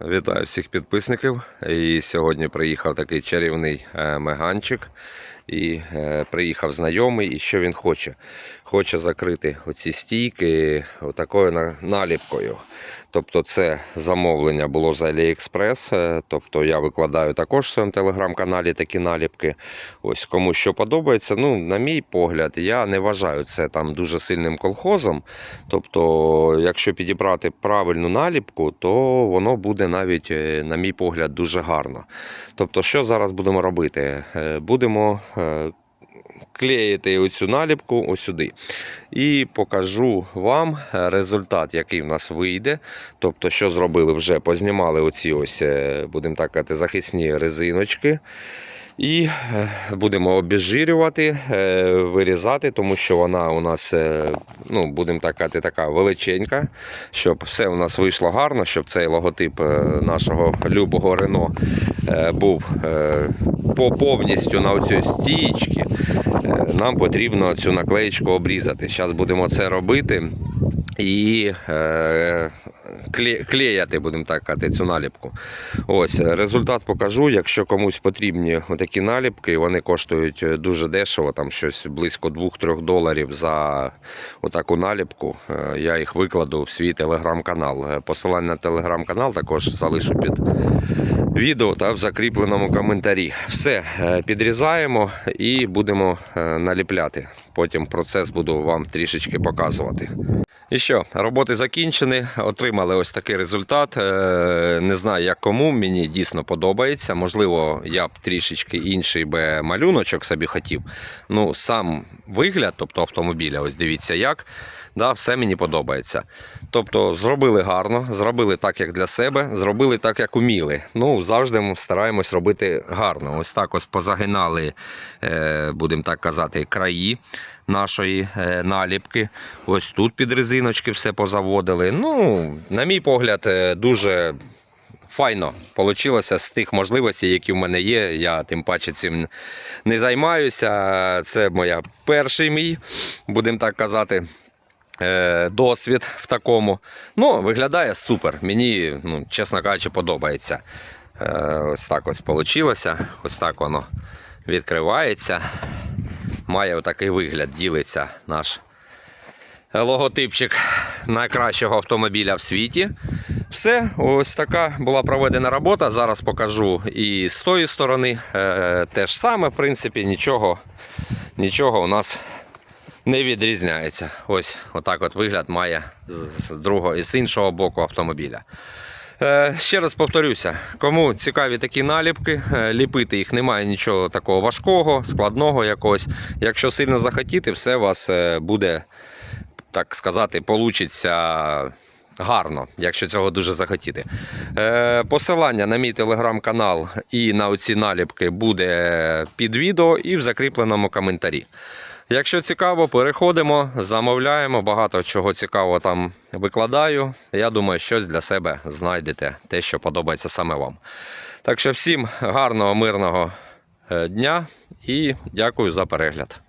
Вітаю всіх підписників. І сьогодні приїхав такий чарівний е, меганчик. І е, приїхав знайомий, і що він хоче? Хоче закрити оці стійки отакою наліпкою. Тобто це замовлення було з AliExpress. е, Тобто я викладаю також в своєму телеграм-каналі такі наліпки. Ось кому що подобається. Ну, на мій погляд, я не вважаю це там дуже сильним колхозом. Тобто, якщо підібрати правильну наліпку, то воно буде навіть, е, на мій погляд, дуже гарно. Тобто, що зараз будемо робити? Будемо е, клеїти оцю наліпку сюди. І покажу вам результат, який в нас вийде. Тобто, що зробили вже, познімали оці ось, е, будемо так казати, захисні резиночки. І е, будемо обезжирювати, е, вирізати, тому що вона у нас, е, ну, будемо так казати, така величенька, щоб все у нас вийшло гарно, щоб цей логотип нашого любого Рено був по повністю на оцю стієчці. Е, Нам потрібно цю наклеєчку обрізати. Зараз будемо це робити і кле- клеяти, будемо так казати, цю наліпку. Ось е, результат покажу. Якщо комусь потрібні такі наліпки, вони коштують е, дуже дешево, там щось близько 2-3 доларів за отаку наліпку. Е, Я їх викладу в свій телеграм-канал. Посилання на телеграм-канал також залишу під відео та в закріпленому коментарі. Все, підрізаємо і будемо наліпляти. Потім процес буду вам трішечки показувати. І що, роботи закінчені, отримали ось такий результат. Е, Не знаю, як кому, мені дійсно подобається. Можливо, я б трішечки інший би малюночок собі хотів. Ну, сам вигляд, тобто автомобіля, ось дивіться як. Да, все мені подобається. Тобто, зробили гарно, зробили так, як для себе, зробили так, як уміли. Ну, завжди ми стараємось робити гарно. Ось так ось позагинали, е, будемо так казати, краї нашої е, наліпки. Ось тут під резиночки все позаводили. Ну, на мій погляд, е, дуже. Файно получилося з тих можливостей, які в мене є. Я тим паче цим не займаюся. Це моя перший мій, будемо так казати, е, досвід в такому. Ну, виглядає супер. Мені, ну, чесно кажучи, подобається. Е, Ось так ось вийшло. Ось так воно відкривається. Має отакий вигляд, ділиться наш логотипчик найкращого автомобіля в світі. Все, ось така була проведена робота. Зараз покажу і з тої сторони. Е, те ж саме, в принципі, нічого, нічого у нас не відрізняється. Ось отак от вигляд має з, другого і з іншого боку автомобіля. Е, Ще раз повторюся, кому цікаві такі наліпки, е, ліпити їх немає нічого такого важкого, складного якогось. Якщо сильно захотіти, все у вас буде, так сказати, получиться гарно, якщо цього дуже захотіти. Е, Посилання на мій телеграм-канал і на оці наліпки буде під відео і в закріпленому коментарі. Якщо цікаво, переходимо, замовляємо. Багато чого цікавого там викладаю. Я думаю, щось для себе знайдете, те, що подобається саме вам. Так що всім гарного, мирного е, дня і дякую за перегляд.